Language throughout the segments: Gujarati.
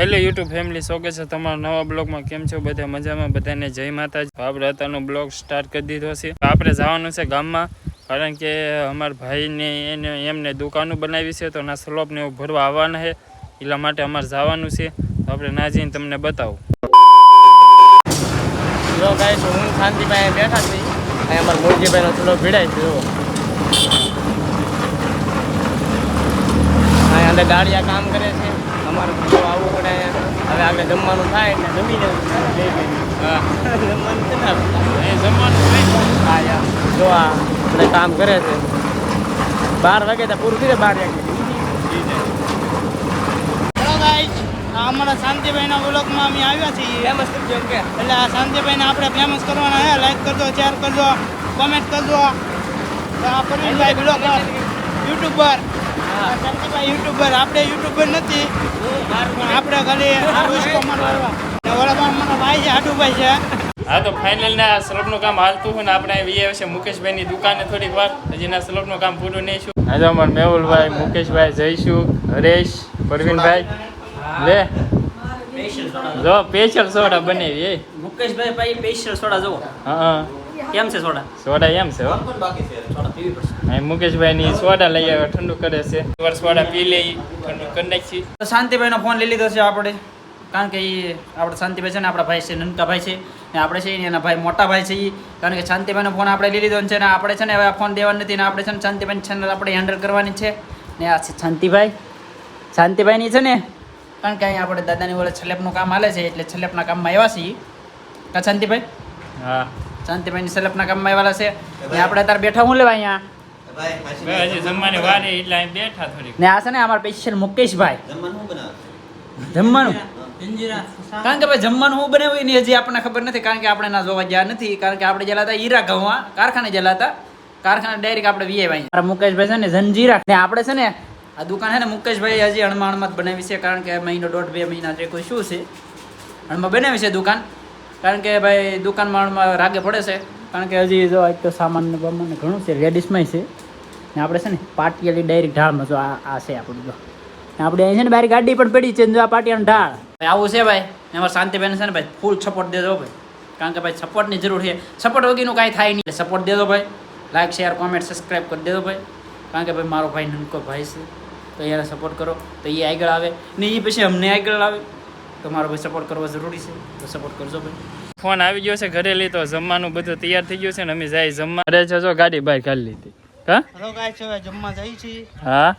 હેલો યુટ્યુબ ફેમિલી શોકે છે તમારા નવા બ્લોગમાં. કેમ છો બધા? મજામાં? બધાને જય માતાજી. આપણે અત્યારનો બ્લોગ સ્ટાર્ટ કરી દીધો છે. આપણે જવાનું છે ગામમાં, કારણ કે અમારા ભાઈને એને એમને દુકાનો બનાવી છે, તો ના સ્લોપને એવું ભરવા આવવાના છે. એટલા માટે અમારે જવાનું છે. તો આપણે ના જઈને તમને બતાવું. જો ગાઈસ હું શાંતિભાઈ બેઠા છીએ. અહીંયા અમારા મોરજીભાઈનો થોડો ભીડાય છે જો અહીંયા અંદર કામ કરે છે. અમારું અહીંયા હવે આગળ જમવાનું થાય એટલે જમી લેવું. જમવાનું આપણે? જમવાનું હા યાર. જો આ બધા કામ કરે છે. બાર વાગે તો પૂરું થઈ બાર વાગે. અમારા શાંતિભાઈના વ્લોગમાં અમે આવ્યા છીએ. ફેમસ ગયો કે. એટલે આ શાંતિભાઈને આપણે ફેમસ કરવાના હે લાઈક કરજો શેર કરજો કોમેન્ટ કરજો. આ પરિણભાઈ બ્લોગર યુટ્યુબર. શાંતિભાઈ યુટ્યુબર. આપણે યુટ્યુબર નથી. આપણે ખાલી ભાઈ છે હાટુભાઈ છે. હા તો ફાઇનલ ના સ્લોપનું કામ હાલતું હોય ને આપણે વી છે. મુકેશભાઈની દુકાને થોડીક વાર. હજી ના સ્લોપનું કામ પૂરું નહીં છું આજે અમારે મેહુલભાઈ મુકેશભાઈ જયશું હરેશ પરવીનભાઈ. લે. જો સ્પેશિયલ સોડા બનાવી મુકેશભાઈ ભાઈ સ્પેશિયલ સોડા જુઓ. હા. કેમ છે સોડા? સોડા એમ છે હો. સોડા પીવી મુકેશભાઈની સોડા લઈ આવ્યો ઠંડુ કરે છે. વાર સોડા પી લઈ ઠંડુ કરી નાખી. શાંતિભાઈ શાંતિભાઈનો ફોન લઈ લીધો છે આપણે. કારણ કે એ આપણે શાંતિભાઈ છે ને આપણા ભાઈ છે નનકાભાઈ છે. ને આપણે છે એના ભાઈ મોટા ભાઈ છે એ કારણ કે શાંતિભાઈનો ફોન આપણે લઈ લીધો છે ને આપણે છે ને હવે આ ફોન દેવાનો નથી ને આપણે છે ને શાંતિભાઈની ચેનલ આપણે હેન્ડલ કરવાની છે. ને આ છે શાંતિભાઈ. શાંતિભાઈની છે ને કારણ કે અહીંયા આપણે દાદાની ઓલે છલેપનું કામ હાલે છે એટલે છલેપના કામમાં આવ્યા છીએ. કા શાંતિભાઈ? હા. શાંતિભાઈની છલેપના કામમાં આવેલા છે. ને આપણે અત્યારે બેઠા હું લેવા અહીંયા? હજી જમવાની વાર એટલે અહીં બેઠા થોડીક. ને આ છે ને અમારા સ્પેશિયલ મુકેશભાઈ જમવાનું કારણ કે ભાઈ જમવાનું હું બનાવ્યું એની હજી આપણને ખબર નથી કારણ કે આપણે ના જોવા ગયા નથી. કારણ કે આપણે ગયેલા હતા હીરા ઘઉંમાં કારખાને હતા. કારખાને ડાયરેક્ટ આપણે વીએ ભાઈ મુકેશભાઈ છે ને જંજીરા. ને આપણે છે ને આ દુકાન છે ને મુકેશભાઈ હજી હણમાં હણમાં જ બનાવી છે કારણ કે મહિનો દોઢ બે મહિના જે કોઈ શું છે? હણમાં બનાવી છે દુકાન. કારણ કે ભાઈ દુકાનમાં હણમાં રાગે પડે છે. કારણ કે હજી જો એક તો સામાન બામાન ઘણું છે લેડીઝમાંય છે. ને આપણે છે ને પાટિયાલી ડાયરેક્ટ ઢાળમાં જો આ આ છે આપણું જો. ને આપણે અહીં છે ને બહાર ગાડી પણ પડી છે જો આ પાટિયાનું ઢાળ. ભાઈ આવું છે ભાઈ. અમારા શાંતિબેન છે ને ભાઈ ફૂલ સપોર્ટ દેજો ભાઈ. કારણ કે ભાઈ સપોર્ટની જરૂર છે. સપોર્ટ વગીનું કાંઈ થાય નહીં. સપોર્ટ દેજો ભાઈ. લાઈક શેર કોમેન્ટ સબસ્ક્રાઈબ કરી દેજો ભાઈ. કારણ કે ભાઈ મારો ભાઈ નનકો ભાઈ છે. તો એને સપોર્ટ કરો. તો એ આગળ આવે. ને એ પછી અમને આગળ આવે તો મારો ભાઈ સપોર્ટ કરવો જરૂરી છે. તો સપોર્ટ કરજો ભાઈ. ફોન આવી ગયો છે ઘરે લઈ તો જમવાનું બધું તૈયાર થઈ ગયું છે ને અમે જાય જમવા. અરે છે જો ગાડી બહાર કાઢી લીધી. હા? હેલો જમવા જાય છે હા?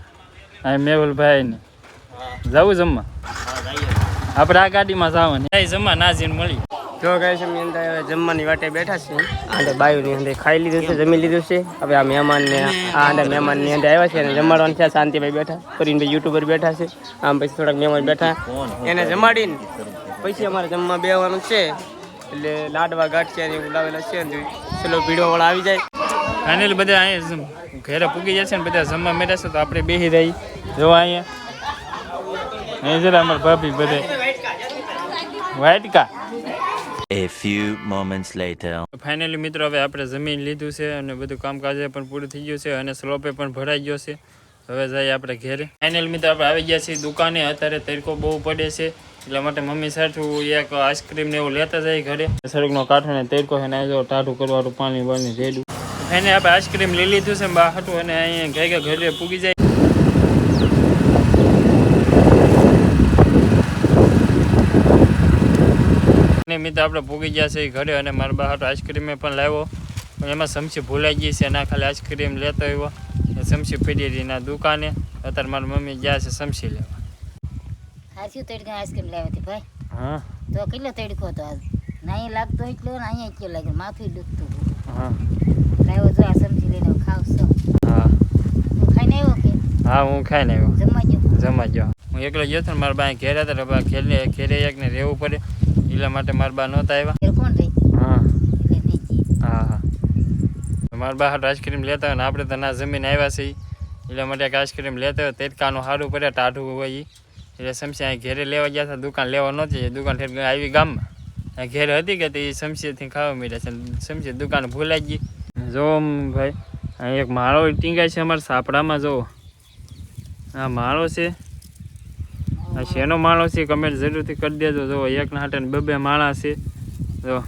આ મેહુલભાઈ ને જવું જમવા? આપણે આ ગાડીમાં જવાનું. જાય જમવા નાજીને મળી. જો ગાઈસ અમે અંદર જમવાની વાટે બેઠા છીએ. અને બાયુની અંદર ખાઈ લીધું છે, જમી લીધું છે. હવે આ મહેમાનને, આ અંદર મહેમાનની અંદર આવ્યા છે અને જમાડવાનું છે. શાંતિભાઈ બેઠા કરીનભાઈ યુટ્યુબર બેઠા છે. આમ પછી થોડાક મહેમાન બેઠા. એને જમાડીને પછી અમારે જમવા બેવાનું છે. એટલે લાડવા, ગાંઠિયા ને એવું લાવેલા છે. અને ચલો ભીડો વાળા આવી જાય. ફાઇનલ બધા અહીંયા ઘરે પૂગી જશે ને બધા જમવા મેળવશે તો આપણે બેસી રહી. જોવા અહીંયા. અહીં જરા અમારા ભાભી બધે. વાઇટકા A few moments later. Finally મિત્રો, હવે આપણે જમીન લીધું છે અને બધું કામકાજ પણ પૂરું થઈ ગયું છે અને સ્લોપે પણ ભરાઈ ગયો છે. હવે જઈએ આપણે ઘેરે. ફાઇનલ મિત્રો, આપણે આવી ગયા છીએ દુકાને. અત્યારે તડકો બહુ પડે છે, એટલા માટે મમ્મી સાઠું એક આઈસ્ક્રીમ ને એવું લેતા જાય ઘરે. સડકનો કાંઠો ને તડકો છે ને જો ટાઢું કરવાનું પાણી બાણી રેડું. એને આપણે આઈસ્ક્રીમ લઈ લીધું છે બા હતું અને અહીંયા ઘરે ઘરે પૂગી જાય. મિત્ર આપણે પૂગી ગયા છે ઘરે અને મારા બહાર આઈસ્ક્રીમે પણ લાવ્યો. પણ એમાં સમસી ભૂલાઈ ગઈ છે ના ખાલી આઈસ્ક્રીમ લેતો આવ્યો. એ સમસી પીડી રહી ના દુકાને અત્યારે મારી મમ્મી ગયા છે સમસી લેવા. હાસ્યું તડકા આઈસ્ક્રીમ લાવી હતી ભાઈ. હા. તો કેટલો તડકો હતો આજ? નાઈ લાગતો એટલો ને અહીંયા એટલો લાગે માથું દુખતું હતું. હા. લાવ્યો જો આ સમસી લઈને ખાવ છો. હા. તું ખાઈને આવ્યો કે? હા હું ખાઈને આવ્યો. જમા ગયો? જમા ગયો. હું એકલો ગયો હતો ને મારા બા ઘેર હતા ઘેરે ઘેરે એકને રહેવું પડે. એટલા માટે મારા બા નહોતા આવ્યા હા. હા મારા બા હાટ આઈસ્ક્રીમ લેતા હોય ને આપણે તો ના જમીન આવ્યા છીએ એટલા માટે એક આઈસ્ક્રીમ લેતા હોય તેટકાનું સારું પડે ટાઢું હોય એટલે સમસી અહીં ઘેરે લેવા ગયા હતા દુકાન લેવા નહોતી દુકાન ઠેર આવી ગામમાં. ઘેર હતી કે તે સમસીથી ખાવા મળ્યા છે. સમસી દુકાન ભૂલાઈ ગઈ. જો ભાઈ અહીં એક માળો ટીંગાય છે અમારા સાપડામાં જો. આ માળો છે. આ શેનો માળો છે કમેન્ટ જરૂરથી કરી દેજો. જો એકના હાટે બે બે માળા છે. જો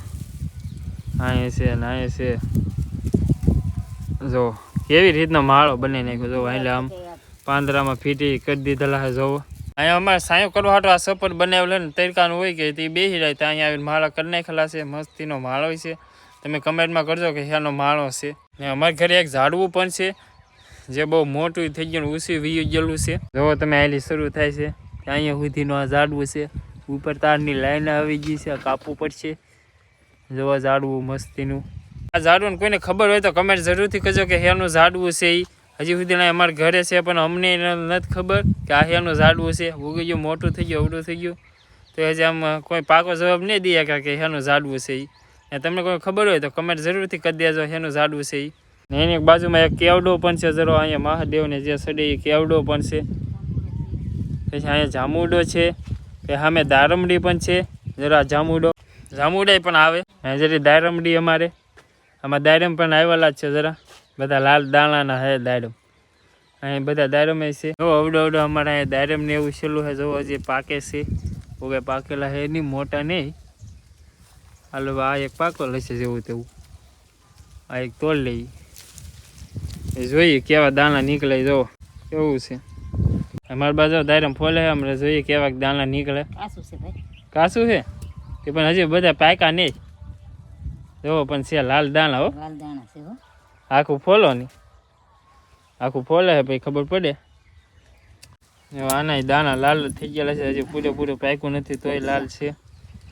અહીંયા છે ને અહીંયા છે. જો કેવી રીતનો માળો બની નાખ્યો. જો એટલે આમ પાંદરામાં ફીટી કરી દીધેલા છે. જોવો અહીંયા અમારે સાયો કરવા હાટો આ સપોર્ટ બનાવેલો ને તડકાનું હોય કે તે બેસી જાય ત્યાં અહીંયા આવીને માળા કરી નાખેલા છે. મસ્તીનો માળો છે. તમે કમેન્ટમાં કરજો કે શેનો માળો છે. ને અમારા ઘરે એક ઝાડવું પણ છે, જે બહુ મોટું થઈ ગયું ઊંચું વીયું ગયેલું છે. જો તમે આલી શરૂ થાય છે. અહીંયા સુધીનું આ ઝાડવું છે. ઉપર તારની લાઈન આવી ગઈ છે, કાપવું પડશે. જોવા ઝાડવું મસ્તીનું. આ ઝાડવું કોઈને ખબર હોય તો કમેન્ટ જરૂરથી કરજો કે હેનું ઝાડવું છે એ હજી સુધી અમારા ઘરે છે, પણ અમને નથી ખબર કે આ હેનું ઝાડવું છે. ઉગી ગયું, મોટું થઈ ગયું અવડું થઈ ગયું. તો હજી આમ કોઈ પાકો જવાબ નહીં દઈએ કે હેનું ઝાડવું છે એ તમને કોઈ ખબર હોય તો કમેન્ટ જરૂરથી કરી દેજો હેનું ઝાડવું છે એ ને એની બાજુમાં એક કેવડો પણ છે, જરો અહીંયા મહાદેવને જે સડે એ કેવડો પણ છે. પછી અહીંયા જામુડો છે, પછી સામે દારમડી પણ છે, જરા જામુડો. જામુડે પણ આવે. જરી દારમડી અમારે. આમાં દાયરમ પણ આવેલા જ છે જરા. બધા લાલ દાણાના હે દાયરમ અહીં બધા દાયરમ છે. જો અવડો અવડો અમારે અહીંયા દાયરમ ને એવું છેલ્લું છે જો હજી પાકે છે. ઓકે પાકેલા હે નહીં, મોટા નહીં. હાલો આ એક પાકો લેશે જેવું તેવું. આ એક તોડ લઈ એ જોઈએ કેવા દાણા નીકળે, જો. કેવું છે? અમારી બાજુ દાયરમ ફોલે અમને જોઈએ કેવા દાણા નીકળે. આસું છે ભાઈ. છે? કે પણ હજી બધા પાકા નહીં જો. પણ છે લાલ દાણા હો. લાલ દાણા છે હો. આખું ફોલો નહીં આખું ફોલે છે ભાઈ ખબર પડે? આના દાણા લાલ થઈ ગયેલા છે હજી પૂરેપૂરું પાક્યું નથી તોય લાલ છે.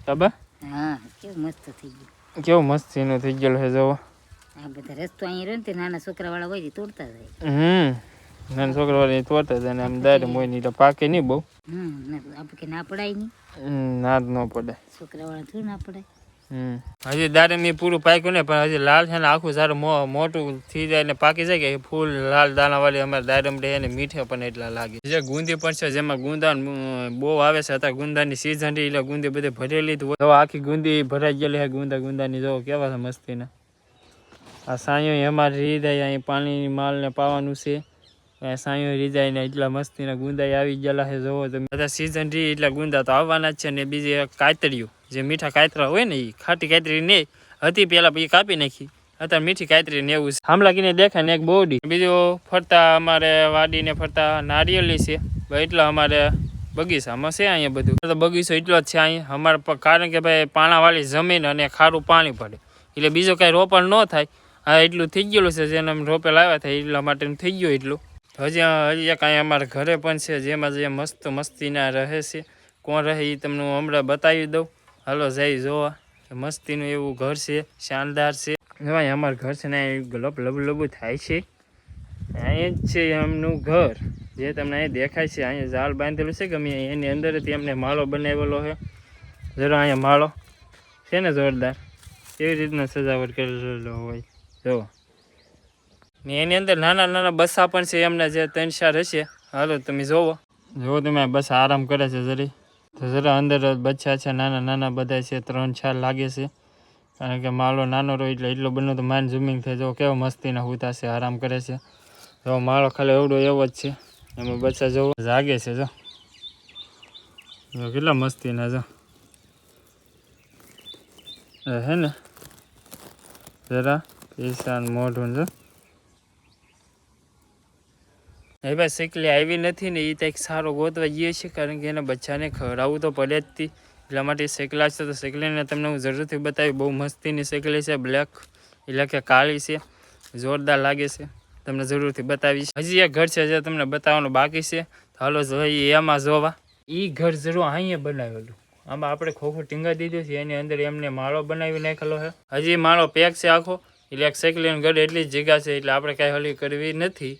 બાબા હા કેવું મસ્ત થઈ ગયું. કેવું મસ્તીનું થઈ ગયેલું છે જોવો. આ બધા રસ્તો અહીં રહ્યો ને નાના છોકરાવાળા હોય તોડતા જાય. હમ. નાના છોકરો વાળી તોડતા હતા ને આમ દાડ મોય નહીં તો પાકે નહીં બહુ. આપણે ના પડાય નહીં ના જ ન પડે. છોકરાવાળા થોડું ના પડાય. હમ. હજી દાડમ પૂરું પાક્યું ને પણ હજી લાલ છે ને આખું સારું મોટું થઈ જાય ને પાકી જાય કે ફૂલ લાલ દાણા વાળી અમારે દાડમ રહે ને મીઠે પણ એટલા લાગે. જે ગુંદી પણ છે જેમાં ગુંદા બહુ આવે છે અત્યારે ગુંદાની સીઝન એટલે ગુંદી બધી ભરેલી જો આખી ગુંદી ભરાઈ ગયેલી છે ગુંદા ગુંદાની જો કેવા છે મસ્તીના. આ સાંયો અમારે રીદાય અહીં પાણી માલને પાવાનું છે. સાંયો રીદાય ને એટલા મસ્તીના ગુંદા આવી ગયેલા છે. જોવો તમે. બધા સિઝન રહી એટલે ગુંદા તો આવવાના જ છે ને બીજી કાતરીઓ. જે મીઠા કાતરા હોય ને એ ખાટી કાતરી નહીં હતી પેલા પછી કાપી નાખી. અત્યારે મીઠી કાતરી ને એવું થાંભલા કીને દેખાય ને એક બોડી. બીજું ફરતા અમારે વાડીને ફરતા નારિયેલી છે. એટલા અમારે બગીચામાં છે અહીંયા બધું. તો બગીચો એટલો જ છે અહીંયા. અમારે કારણ કે ભાઈ પાણાવાળી જમીન અને ખારું પાણી પડે. એટલે બીજો કાંઈ રોપણ ન થાય. હા એટલું થઈ ગયેલું છે. જેને રોપે લાવ્યા થાય એટલા માટે થઈ ગયું એટલું. હજી હજી એક અહીંયા અમારા ઘરે પણ છે, જેમાં જે મસ્ત મસ્તીના રહે છે. કોણ રહે એ તમને હું હમણાં બતાવી દઉં. હાલો, જઈ જોવા. મસ્તીનું એવું ઘર છે, શાનદાર છે. ભાઈ, અમારું ઘર છે ને ગલબ લબ લબુ થાય છે. અહીં જ છે એમનું ઘર. જે તમને અહીં દેખાય છે, અહીંયા ઝાડ બાંધેલું છે ગમે એની અંદર એમને માળો બનાવેલો છે. જરા અહીંયા માળો. છે ને જોરદાર. એવી રીતના સજાવટ કરેલો હોય. જો. ને એની અંદર નાના નાના બસા પણ છે, એમના જે ત્રણ ચાર હશે. હાલો, તમે જોવો. જોવો તમે બસ આરામ કરે છે જરી. તો જરા અંદર બચ્ચા છે, નાના નાના બધા છે, ત્રણ ચાર લાગે છે. કારણ કે માળો નાનો રહ્યો એટલે એટલો બનો તો માઇન્ડ ઝૂમિંગ થાય જો કેવો મસ્તીના હુતા છે, આરામ કરે છે. જો, માળો ખાલી એવડો એવો જ છે. એમાં બચ્ચા જોવો જાગે છે, જો. જો, કેટલા મસ્તીના, જો. હે ને. જરા પૈસા મોઢું, જો. એ ભાઈ શીકલી આવી નથી ને એ કંઈક સારો ગોતવા જઈએ છીએ કારણ કે એના બચ્ચાને ખવડાવવું તો પડે જ તી. એટલા માટે શેકલા છે તો શેકલીને તમને હું જરૂરથી બતાવી, બહુ મસ્તીની શેકલી છે, બ્લેક એટલે કે કાળી છે, જોરદાર લાગે છે. તમને જરૂરથી બતાવીશ. હજી એક ઘર છે જે તમને બતાવવાનું બાકી છે. હાલો જોઈએ એમાં જોવા. એ ઘર જરૂર અહીંયા બનાવેલું. આમાં આપણે ખોખું ટીંગા દીધું છે, એની અંદર એમને માળો બનાવી નાખેલો છે. હજી માળો પેક છે આખો. એટલે એક શેકલીનું ઘર એટલી જ જગ્યા છે, એટલે આપણે કાંઈ હલી કરવી નથી.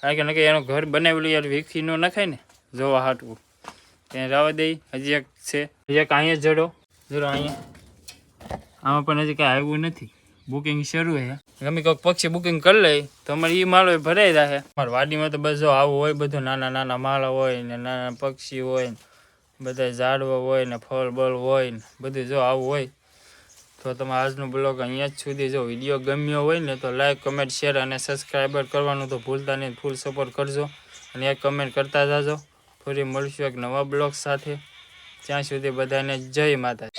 કારણ કે નકે એનું ઘર બનાવેલું યાર વીખી ન નખાય ને. જોવા હાટવું ત્યાં રાવા દઈ હજી એક છે. હજી એક અહીંયા જડો. જરો અહીંયા. આમાં પણ હજી કાંઈ આવ્યું નથી. બુકિંગ શરૂ છે ગમે કોઈક પક્ષી બુકિંગ કરી લે, તો અમારે એ માળો ભરાઈ રહે અમારે વાડીમાં તો બસ જો આવું હોય, બધું નાના નાના માળા હોય ને, નાના પક્ષી હોય ને, બધા ઝાડવા હોય ને, ફળ બળ હોય ને, બધું જો આવું હોય. તો તમે આજનો બ્લોગ અહીંયા જ સુધી જો વીડિયો ગમ્યો હોય ને તો લાઈક કમેન્ટ શેર અને સબસ્ક્રાઈબર કરવાનું તો ભૂલતા નહીં. ફૂલ સપોર્ટ કરજો અને એક કમેન્ટ કરતા જાજો. ફરી મળશું એક નવા બ્લોગ સાથે. ત્યાં સુધી બધાને જય માતા